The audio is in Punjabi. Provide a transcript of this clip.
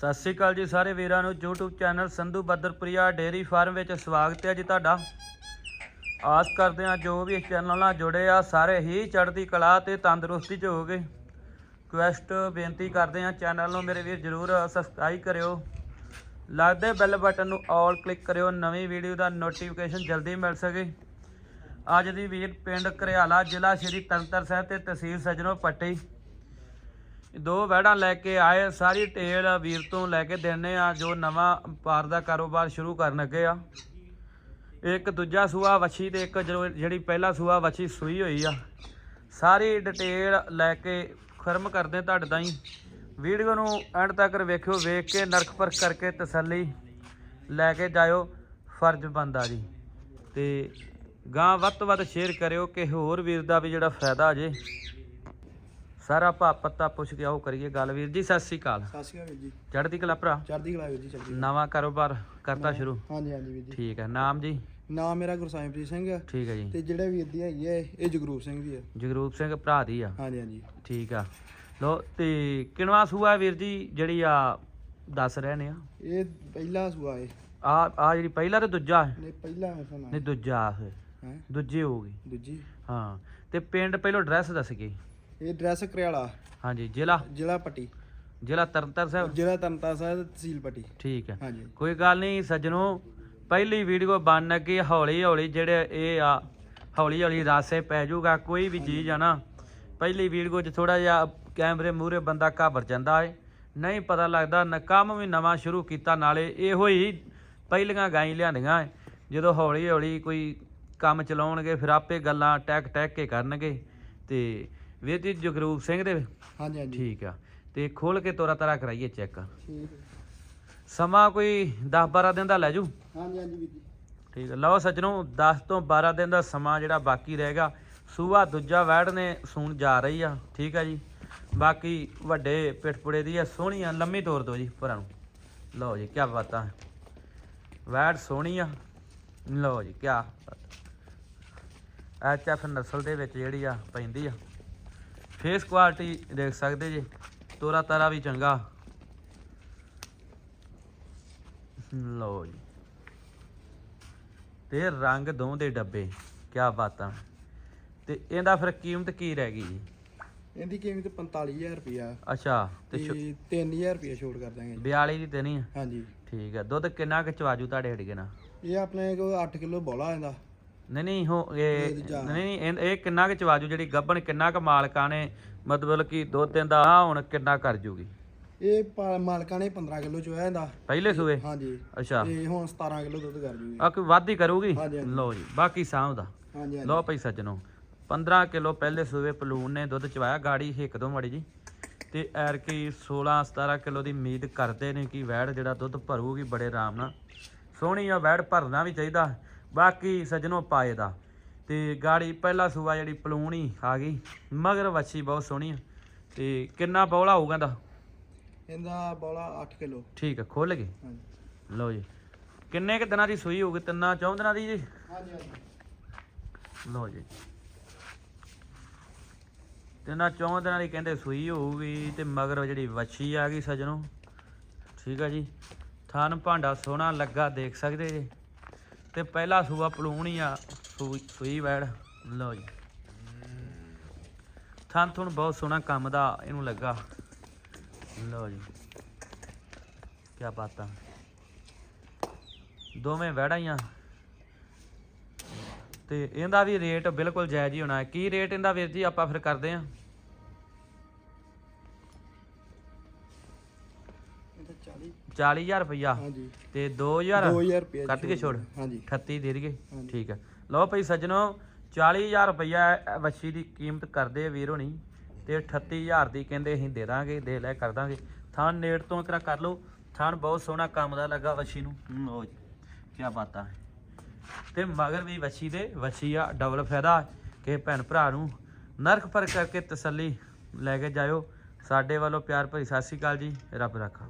ਸਤਿ ਸ਼੍ਰੀ ਅਕਾਲ ਜੀ ਸਾਰੇ ਵੀਰਾਂ ਨੂੰ, YouTube channel Sandhu Badarpriya dairy farm ਵਿੱਚ ਸਵਾਗਤ ਹੈ ਜੀ ਤੁਹਾਡਾ। ਆਸ ਕਰਦੇ ਹਾਂ ਜੋ ਵੀ ਇਸ ਚੈਨਲ ਨਾਲ ਜੁੜੇ ਆ, ਸਾਰੇ ਹੀ ਚੜ੍ਹਦੀ ਕਲਾ ਤੇ ਤੰਦਰੁਸਤੀ ਚ ਹੋਗੇ ਰਿਕੁਐਸਟ ਬੇਨਤੀ ਕਰਦੇ ਹਾਂ ਚੈਨਲ ਨੂੰ ਮੇਰੇ ਵੀਰ ਜਰੂਰ ਸਬਸਕ੍ਰਾਈਬ ਕਰਿਓ। ਲੱਗਦੇ ਬੈਲ ਬਟਨ ਨੂੰ ਆਲ ਕਲਿੱਕ ਕਰਿਓ, ਨਵੀਂ ਵੀਡੀਓ ਦਾ ਨੋਟੀਫਿਕੇਸ਼ਨ ਜਲਦੀ ਮਿਲ ਸਕੇ। ਅੱਜ ਦੀ ਵੀਰ ਪਿੰਡ ਘਰਿਆਲਾ ਜ਼ਿਲ੍ਹਾ ਸ਼੍ਰੀ ਤਰਨਤਾਰਨ ਸਾਹਿਬ ਤੇ ਤਹਿਸੀਲ ਸਜਣੋ ਪੱਟੀ। ਦੋ ਵੈੜਾਂ ਲੈ ਕੇ ਆਏ, ਸਾਰੀ ਟੇਲ ਵੀਰ ਤੋਂ ਲੈ ਕੇ ਦੇਣੇ ਆ, ਜੋ ਨਵਾਂ ਪਾਰ ਦਾ ਕਾਰੋਬਾਰ ਸ਼ੁਰੂ ਕਰਨ ਲੱਗੇ ਆ। ਇੱਕ ਦੂਜਾ ਸੂਆ ਵੱਛੀ ਤੇ ਇੱਕ ਜੋ- ਜਿਹੜੀ ਪਹਿਲਾ ਸੂਆ ਵੱਛੀ ਸੂਈ ਹੋਈ ਆ। ਸਾਰੀ ਡਿਟੇਲ ਲੈ ਕੇ ਖਰਮ ਕਰਦੇ ਤੁਹਾਡੇ ਤਾਈਂ। ਵੀਡੀਓ ਨੂੰ ਐਂਡ ਤੱਕ ਵੇਖਿਓ, ਵੇਖ ਕੇ ਨਰਖ ਪਰਖ ਕਰਕੇ ਤਸੱਲੀ ਲੈ ਕੇ ਜਾਇਓ, ਫਰਜ਼ ਬੰਦਾ ਜੀ। ਤੇ ਗਾਂ ਵੱਧ ਤੋਂ ਵੱਧ ਸ਼ੇਅਰ ਕਰਿਓ ਕਿ ਹੋਰ ਵੀਰ ਦਾ ਵੀ ਜਿਹੜਾ ਫਾਇਦਾ ਜੇ। ਸਾਰਾ ਭਾ ਪੱਤਾ ਪੁੱਛ ਕੇ ਆਓ ਕਰੀਏ ਗੱਲ। ਵੀਰ ਜੀ ਸਤਿ ਸ੍ਰੀ ਅਕਾਲ। ਸਤਿ ਸ਼੍ਰੀ ਅਕਾਲ ਵੀਰ ਜੀ। ਚੜ੍ਹਦੀ ਕਲਾ ਭਰਾ? ਚੜ੍ਹਦੀ ਕਲਾ ਵੀਰ ਜੀ ਚੜ੍ਹਦੀ ਕਲਾ। ਨਵਾਂ ਕਾਰੋਬਾਰ ਕਰਤਾ ਸ਼ੁਰੂ? ਹਾਂਜੀ ਹਾਂਜੀ ਵੀਰ ਜੀ। ਠੀਕ ਹੈ ਨਾਮ ਜੀ? ਨਾਮ ਮੇਰਾ ਗੁਰਸਾਹਿਬਪ੍ਰੀਤ ਸਿੰਘ ਹੈ। ਠੀਕ ਹੈ ਜੀ। ਤੇ ਜਿਹੜੇ ਵੀਰ ਦੀ ਹੈਗੀ ਹੈ ਇਹ ਜਗਰੂਪ ਸਿੰਘ ਦੀ ਹੈ। ਜਗਰੂਪ ਸਿੰਘ ਭਰਾ ਦੀ ਆ? ਹਾਂਜੀ ਹਾਂਜੀ। ਠੀਕ ਆ। ਲੋ ਤੇ ਕਿਨਵਾ ਸੂਆ ਵੀਰ ਜੀ ਜਿਹੜੀ ਆ ਦੱਸ ਰਹੇ ਨੇ ਆ? ਇਹ ਪਹਿਲਾ ਸੂਆ ਹੈ ਆ ਆ ਜਿਹੜੀ ਪਹਿਲਾ ਤੇ ਦੂਜਾ ਹੈ? ਨੇ ਪਹਿਲਾ ਹੈ ਸਨਾ ਨਹੀਂ ਦੂਜਾ ਹੈ। ਹੈ? ਦੂਜੀ ਹੋਊਗੀ ਦੂਜੀ। ਹਾਂ ਤੇ ਪਿੰਡ ਪਹਿਲਾਂ ਐਡਰੈਸ ਦੱਸ ਗਏ ਇਹ ਡਰੈਸ ਕਰਿਆਲਾ। ਹਾਂਜੀ ਜ਼ਿਲ੍ਹਾ? ਜ਼ਿਲ੍ਹਾ ਪੱਟੀ। ਜ਼ਿਲ੍ਹਾ ਤਰਨਤਾਰਨ ਸਾਹਿਬ? ਜ਼ਿਲ੍ਹਾ ਤਰਨਤਾਰਨ ਸਾਹਿਬ ਤਹਿਸੀਲ ਪੱਟੀ। ਠੀਕ ਹੈ। ਹਾਂਜੀ। ਕੋਈ ਗੱਲ ਨਹੀਂ ਸੱਜਣੋ ਪਹਿਲੀ ਵੀਡੀਓ ਬਣ ਲੱਗੀ ਹੌਲੀ ਹੌਲੀ ਜਿਹੜੇ ਇਹ ਆ ਹੌਲੀ ਹੌਲੀ ਰਾਸੇ ਪੈ ਜਾਊਗਾ ਕੋਈ ਵੀ ਚੀਜ਼ ਆ ਨਾ ਪਹਿਲੀ ਵੀਡੀਓ 'ਚ ਥੋੜਾ ਜਿਹਾ ਕੈਮਰੇ ਮੂਹਰੇ ਬੰਦਾ ਘਾਬਰ ਜਾਂਦਾ ਏ। ਨਹੀਂ ਪਤਾ ਲੱਗਦਾ ਨ ਕੰਮ ਵੀ ਨਵਾਂ ਸ਼ੁਰੂ ਕੀਤਾ ਨਾਲੇ ਇਹੋ ਹੀ ਪਹਿਲੀਆਂ ਗਾਈ ਲਿਆਂਦੀਆਂ। ਜਦੋਂ ਹੌਲੀ ਹੌਲੀ ਕੋਈ ਕੰਮ ਚਲਾਉਣਗੇ ਫਿਰ ਆਪੇ ਗੱਲਾਂ ਟੈਕ ਟੈਕ ਕੇ ਕਰਨਗੇ ਤੇ ਵੀਰ ਜੀ ਜਗਰੂਪ ਸਿੰਘ ਦੇ ਹਾਂਜੀ ਹਾਂਜੀ। ਠੀਕ ਆ। ਤੇ ਖੋਲ ਕੇ ਤੋਰਾ ਤਾਰਾ ਕਰਾਈਏ ਚੈੱਕ। ਠੀਕ ਹੈ। ਸਮਾਂ ਕੋਈ 10 12 ਦਿਨ ਦਾ ਲੈ ਜੂ? ਹਾਂਜੀ ਹਾਂਜੀ ਵੀਰ ਜੀ। ਠੀਕ ਹੈ ਲਓ ਸੱਜਣੋ 10 ਤੋਂ 12 ਦਿਨ ਦਾ ਸਮਾਂ ਜਿਹੜਾ ਬਾਕੀ ਰਹੇਗਾ ਸੂਆ ਦੂਜਾ ਵੈੜ ਨੇ ਸੂਣ ਜਾ ਰਹੀ ਆ। ਠੀਕ ਆ ਜੀ। ਬਾਕੀ ਵੱਡੇ ਪਿਠਪੁੜੇ ਦੀ ਆ ਸੋਹਣੀ ਆ। ਲੰਮੀ ਤੋਰ ਦੋ ਜੀ ਭਰਾ ਨੂੰ। ਲਓ ਜੀ ਕੀ ਬਾਤਾਂ। ਵੈੜ ਸੋਹਣੀ ਆ। ਲਓ ਜੀ ਕੀ ਐਚ ਐਫ ਨਸਲ ਦੇ ਵਿੱਚ ਜਿਹੜੀ ਆ ਪੈਂਦੀ ਆ। ਫੇਸ ਕੁਆਲਿਟੀ ਦੇਖ ਸਕਦੇ ਜੀ। ਤੋਰਾ ਤਾਰਾ ਵੀ ਚੰਗਾ। ਲਓ ਜੀ। ਤੇ ਰੰਗ ਦੋ ਦੇ ਡੱਬੇ ਕੀ ਬਾਤਾਂ। ਤੇ ਇਹਦਾ ਫਿਰ ਕੀਮਤ ਕੀ ਰਹਿ ਗਈ ਜੀ? ਇਹਦੀ ਕੀਮਤ 45000 ਰੁਪਿਆ ਅੱਛਾ ਤੇ ਤੇ ਛੋ- 3000 ਰੁਪਿਆ ਛੋਟ ਕਰ ਦਾਂਗੇ ਜੀ। 42 ਦੀ ਦੇਣੀ ਆ? ਹਾਂਜੀ। ਠੀਕ ਆ। ਦੁੱਧ ਕਿੰਨਾ ਕੁ ਚਵਾਜੂ ਤੁਹਾਡੇ ਹੜਗੇ ਨਾ ਇਹ ਆਪਣੇ ਕੋਲ 8 ਕਿਲੋ ਬੋਲਾ ਆਂਦਾ ਨਹੀਂ ਨਹੀਂ ਹੋ ਇਹ। ਨਹੀਂ ਨਹੀਂ ਇਹ- ਇਹ ਕਿੰਨਾ ਕੁ ਚਵਾਜੂ ਜਿਹੜੀ ਗੱਬਣ ਕਿੰਨਾ ਕੁ ਮਾਲਕਾਂ ਨੇ ਮਤਲਬ ਕਿ ਦੁੱਧ ਦਿੰਦਾ ਆ ਹੁਣ ਕਿੰਨਾ ਕਰ ਜੂਗੀ? ਇਹ ਪਾ- ਮਾਲਕਾਂ ਨੇ 15 ਕਿਲੋ ਚੋਇਆ ਇਹਦਾ। ਪਹਿਲੇ ਸੂਏ? ਹਾਂਜੀ। ਅੱਛਾ। ਤੇ ਹੁਣ 17 ਕਿਲੋ ਦੁੱਧ ਕਰ ਜੂਗੀ। ਆ ਕੋਈ ਵੱਧ ਹੀ ਕਰੂਗੀ? ਹਾਂਜੀ, ਹਾਂਜੀ। ਲਓ ਜੀ ਬਾਕੀ ਹਾਂਜੀ ਹਾਂਜੀ। ਲਓ ਭਾਈ ਸੱਜਣੋ 15 ਕਿਲੋ ਪਹਿਲੇ ਸੂਏ ਪਲੂਨ ਨੇ ਦੁੱਧ ਚਵਾਇਆ ਗਾੜੀ ਹਿੱਕ ਦੋ ਮੜੀ ਜੀ। ਤੇ ਐਰ ਕੀ 16 17 ਕਿਲੋ ਦੀ ਉਮੀਦ ਕਰਦੇ ਨੇ ਕਿ ਵੈੜ ਜਿਹੜਾ ਦੁੱਧ ਭਰੂਗੀ ਬੜੇ ਆਰਾਮ ਨਾਲ। ਸੋਹਣੀ ਆ ਵੈੜ ਭਰਨਾ ਵੀ ਚਾਹੀਦਾ। ਬਾਕੀ ਸੱਜਣੋ ਪਾਏ ਦਾ। ਤੇ ਗਾੜੀ ਪਹਿਲਾ ਸੂਆ ਜਿਹੜੀ ਪਲੂਨ ਹੀ ਆ ਗਈ ਮਗਰ ਵੱਛੀ ਬਹੁਤ ਸੋਹਣੀ ਆ। ਤੇ ਕਿੰਨਾ ਬੌਲਾ ਹੋਊਗਾ ਦਾ ਇਹਦਾ ਬੋਲਾ 8 ਕਿਲੋ। ਠੀਕ ਆ ਖੁੱਲ ਗਏ ਹਾਂਜੀ। ਲਓ ਜੀ। ਕਿੰਨੇ ਕੁ ਦਿਨਾਂ ਦੀ ਸੂਈ ਹੋਊਗੀ? ਤਿੰਨਾਂ ਚੌਂ ਦਿਨਾਂ ਦੀ ਜੀ? ਹਾਂਜੀ ਹਾਂਜੀ। ਲਓ ਜੀ। ਤੇ ਨਾ ਚੌਂ ਦਿਨਾਂ ਦੀ ਕਹਿੰਦੇ ਸੂਈ ਹੋਊਗੀ ਤੇ ਮਗਰ ਜਿਹੜੀ ਵੱਛੀ ਆ ਗਈ ਸਜਣੋ। ਠੀਕ ਆ ਜੀ। ਥਣ ਭਾਂਡਾ ਸੋਹਣਾ ਲੱਗਾ ਦੇਖ ਸਕਦੇ ਜੀ? ਤੇ ਪਹਿਲਾ ਸੂਆ ਪਲੂਣੀ ਆ, ਸੂਈ ਸੂਈ ਵੈੜ। ਲਓ ਜੀ। ਥਣ ਥੁਣ ਬਹੁਤ ਸੋਹਣਾ ਕੰਮ ਦਾ ਇਹਨੂੰ ਲੱਗਾ। ਲਓ ਜੀ। ਕੀ ਬਾਤਾਂ ਦੋਵੇਂ ਵੈੜਾਂ ਹੀ ਆ। ਤੇ ਇਹਦਾ ਵੀ ਰੇਟ ਬਿਲਕੁਲ ਜਾਇਜ਼ ਹੀ ਹੋਣਾ। ਕੀ ਰੇਟ ਇਹਦਾ ਵੀਰ ਜੀ ਆਪਾਂ ਫਿਰ ਕਰਦੇ ਆ? 40000 ਰੁਪਇਆ ਹਾਂਜੀ। ਤੇ 2000 2000 ਰੁਪਏ ਕੱਟ ਕੇ ਛੋੜ। ਹਾਂਜੀ। 38 ਦੇ ਦੇਗੇ ਹਾਂਜੀ। ਠੀਕ ਹੈ ਲਓ ਭਾਈ ਸੱਜਣੋ 40000 ਰੁਪਇਆ ਵੱਛੀ ਦੀ ਕੀਮਤ ਕਰਦੇ ਆ ਵੀਰ ਹੋਣੀ ਤੇ 38000 ਦੀ ਕਹਿੰਦੇ ਅਸੀਂ ਦੇ ਦਾਂਗੇ ਦੇ ਲੈ ਕਰ ਦਾਂਗੇ। ਥਾਨ ਨੇੜ ਤੋਂ ਕਰਾ ਕਰ ਲਓ। ਥਾਨ ਬਹੁਤ ਸੋਹਣਾ ਕੰਮ ਦਾ ਲੱਗਾ ਵੱਛੀ ਨੂੰ। ਲਓ ਜੀ ਕੀ ਬਾਤਾਂ ਤੇ ਮਗਰ ਵੀ ਵੱਛੀ ਦੇ ਵੱਛੀ ਆ ਡਬਲ ਫਾਇਦਾ। ਕਿ ਭੈਣ ਭਰਾ ਨੂੰ ਨਰਕ ਪਰ ਕਰਕੇ ਤਸੱਲੀ ਲੈ ਕੇ ਜਾਇਓ। ਸਾਡੇ ਵੱਲੋਂ ਪਿਆਰ ਭਰੀ ਸਤਿ ਸ਼੍ਰੀ ਅਕਾਲ ਜੀ। ਰੱਬ ਰੱਖਾ।